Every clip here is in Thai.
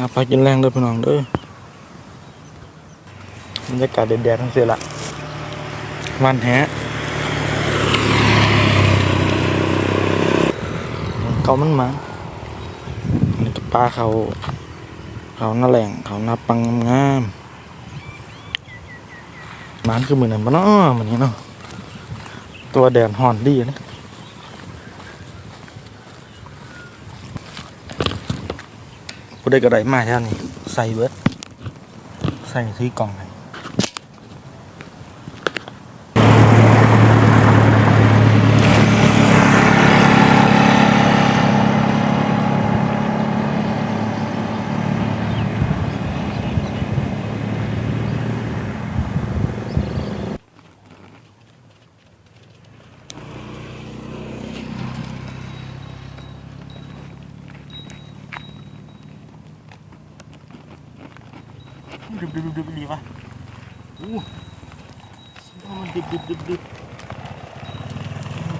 หาปลากินแรงเด้อพี่น้องเด้อบรรยากาศแดดๆทั้งเสียละวันแฮะเขามันมาอันนี้ก็ปลาเขา เขาหน้าแหล่งเขาหน้าปังงามมันคือเหมือนนั้นปะเนาะเหมือนนี้เนาะตัวแดดห่อนดีนะ ผู้ได้กระไดมาแค่นี้ใส่เบิดใส่ซื้อกล่องให้ ดึบดึบดึบดึบดีปะอู้มันดึบดึบดึบดึบ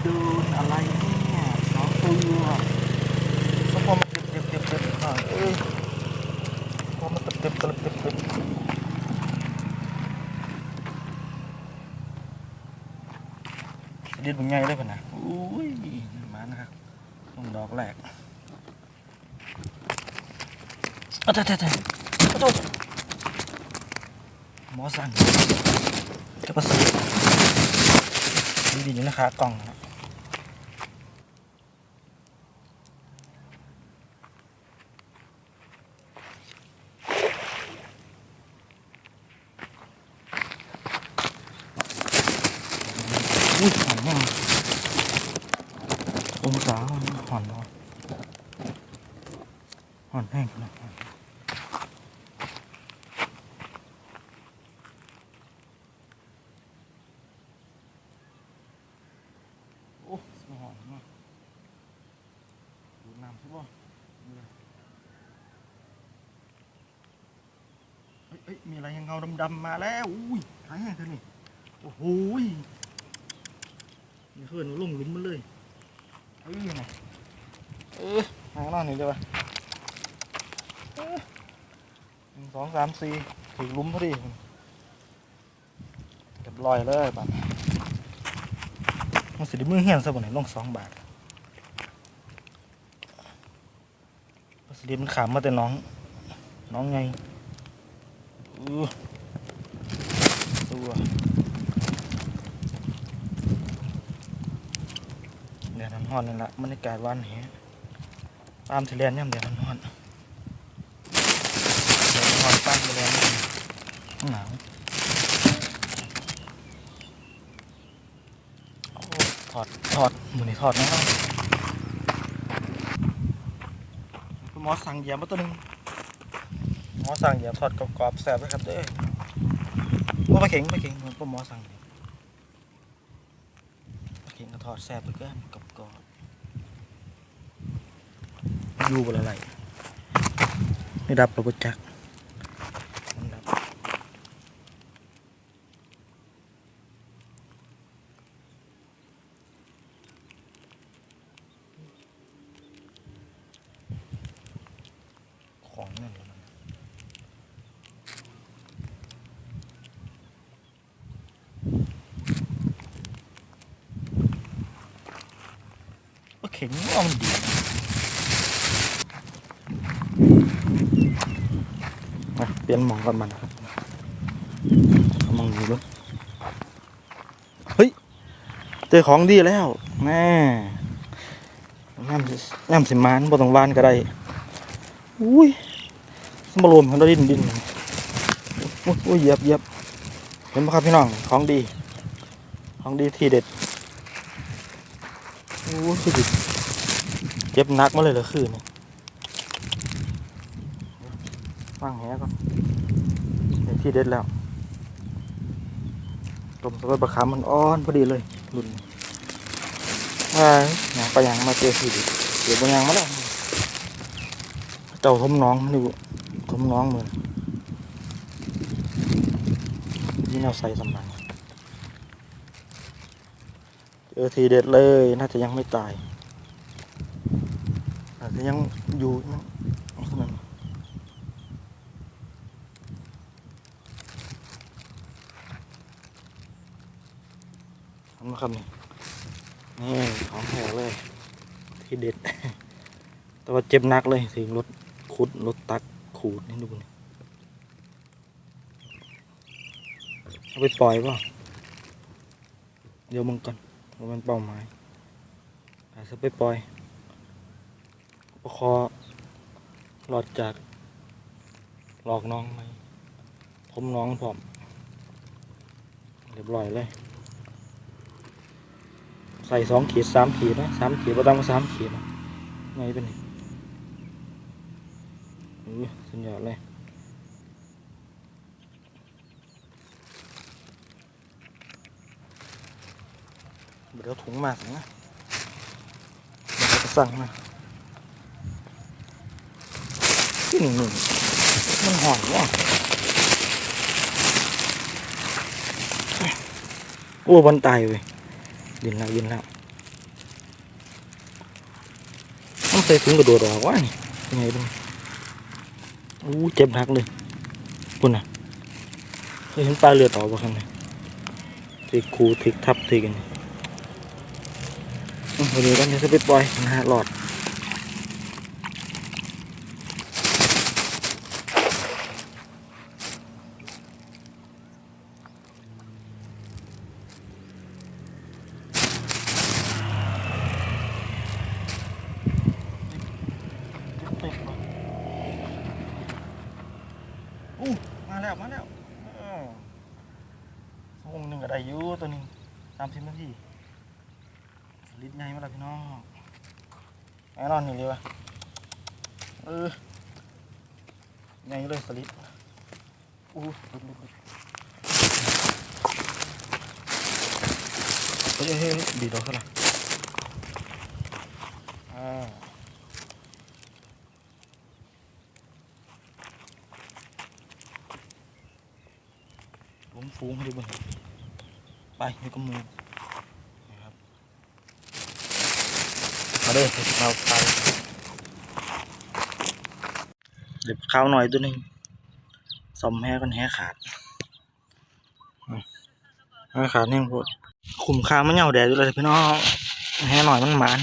โดนอะไรเนี่ยสองตัวสมองมันดึบดึบดึบดึบหน่อยเอ้ยพอมันตึบตึบตึบตึบตึบดิดมันง่ายเลยป่ะนะอุ้ยมานะครับต้องดอกแรกเอาเถอะเถอะเถอะเอาเถอะ หมอสั่งเทประสีดีดีอยู่นะคะกล่องนะอุ้ยหอมมากองศาหอนหอนหอนแห้งนะโอ้สหอมมากดูน้ำ ใช่ป่ะเฮ้ยมีอะไรเงาดำๆมาแล้ว อุ้ยหายแห้งเธอนี่ โอ้โหยนี่เพื่อนลงหลุมมันเลย เอ้ยไงเออหางนอนหนี่เดียวะเอ้ยหนึ่งสองสามสี่ถึงหลุมพอดีเรียบร้อยเลยบัดนี้มันสิได้มือเฮียนซะบ่ไหนลงสองบาท มันสิได้มันขามมาแต่น้อง น้องไงอู้ตัวเดี๋ยวน้ำฮ้อนนี่ละบรรยากาศวันแฮะตามทะเลนย่ำเดี๋ยวน้ำฮ้อนเดี๋ยวน้ำฮ้อนตามทะเลนหนาวถอดถอดมือนี่ถอดนะครับคุณหม อสั่งเหยียบมาตัวหนึงหมอสั่งเหยียบถอดกรอบๆแสบเลยครับเด้อว่าไปเข่งไปเข่งผมก็หมอสั่งไปเข่งก็ถอดแสบไปเกินกรอบๆอยู่บนอะไรไม่ดับเราก็จักมันดับ ของนั่นแหละมันโอเคนี่เอามันดีนะมาเปลี่ยนมองก่อนมันครับเอามองดูแล้วเฮ้ย เจอของดีแล้วแม่น้ำสิน้ำสิมานบ่ต้องวานก็ได้อุ้ย มบูรณ์เขาดินดินอุ้ยอุ้ยเหยียบเหยียบเห็นไหมครับพี่น้องของดี ของดีทีเด็ดโอ้ยคือดิเจ็บนักมาเลยเหรอคืนนี่วางแหก่อนเห็นที่เด็ดแล้วต้มสะเปดบะขามมันอ่อนพอดีเลยรุ่นนี้อ่าหยังไปหยังมาเจอที่เด็ดเดี๋ยวบางอย่างมาแล้วเจ้าทมน้องนี่บุ ทมน้องมือนี่เราใส่สำนักเจอทีเด็ดเลย น่าจะยังไม่ตาย อาจจะยังอยู่นะนั้นทำมาครันี้นี่ของแถวเลย ทีเด็ด แต่ว่าเจ็บนักเลยถึงรถคุดรถตัก ขูดนี่ดูนี่เอาไปปล่อยป่ะเดี๋ยวมึงก่อนมันเป้าหมายอาจจะไปปล่อยประคอหลอดจากหลอกน้องไหมผมน้องผมเรียบร้อยเลย ใส่สองขีดสามขีดนะสามขีดประมาณสามขีดนะไงเป็นนี่ อู้ยสุดยอดเลยเดี๋ยวถุงมากนะเดี๋ยวจะสั่งมาที่หนึ่งหนึ่งมันหอนว่ะโอ้บอลตายเว้ยยินแล้วยินแล้วต้องใส่ถุงกระโดดออกวะนี่ยังไงดู อู้เจ็บหักเลยปุ่นอะเคยเห็นปลาเรือต่อกปะครับเนี่ยทิกคูทิกทับทิกันวันนี้ก็จะไปปล่อยนะฮะหลอดอู้มา แล้วมาแล้วอ้าววงหนึ่งก็ได้อยู่ตัวนึงสามสิบนาทีสลิตรใหญ่มาแล้วพี่น้องแน่นอนนี่เลยวะเออใหญ่เลยสลิดอู้ลุดลุดลุดเฮ้ยเฮ้ยเฮ้ยดีดอกเท่าไหร่อ่า ฟูงให้ดูบ้างไปอยู่กับหมูนะครับมาเด้อเราไปเดี๋ยวข้าวหน่อยตัวหนึงซ่อมแห่กันแห่ขาดแห่ขาดแห้งโพดขุมข้าวมันเหนียวแดดอยู่เลยพี่น้องแห่หน่อยมันหมาน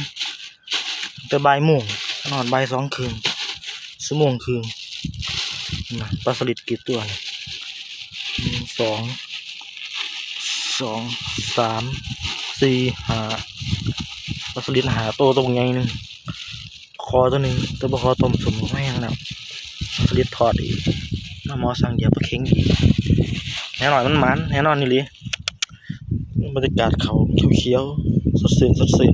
แต่ใบ่ายโมงนอนใบสองคืนชั่วโมงคืนนะปลาสลิดกี่ตัวหนึ่งสอง สองสามสี่ห้าปลาสลิดหาโตตรงไงหนึ่งคอตัวหนึ่งตัวบคอต้มสมแห้งแล้วปลาสลิดทอดอีกน้าหมอสั่งเหยียบปลาเค็งอีกแน่นอนมันมันแน่นอนนี่ลิบรรยากาศเขาเขียวๆสดชื่นสดชื่น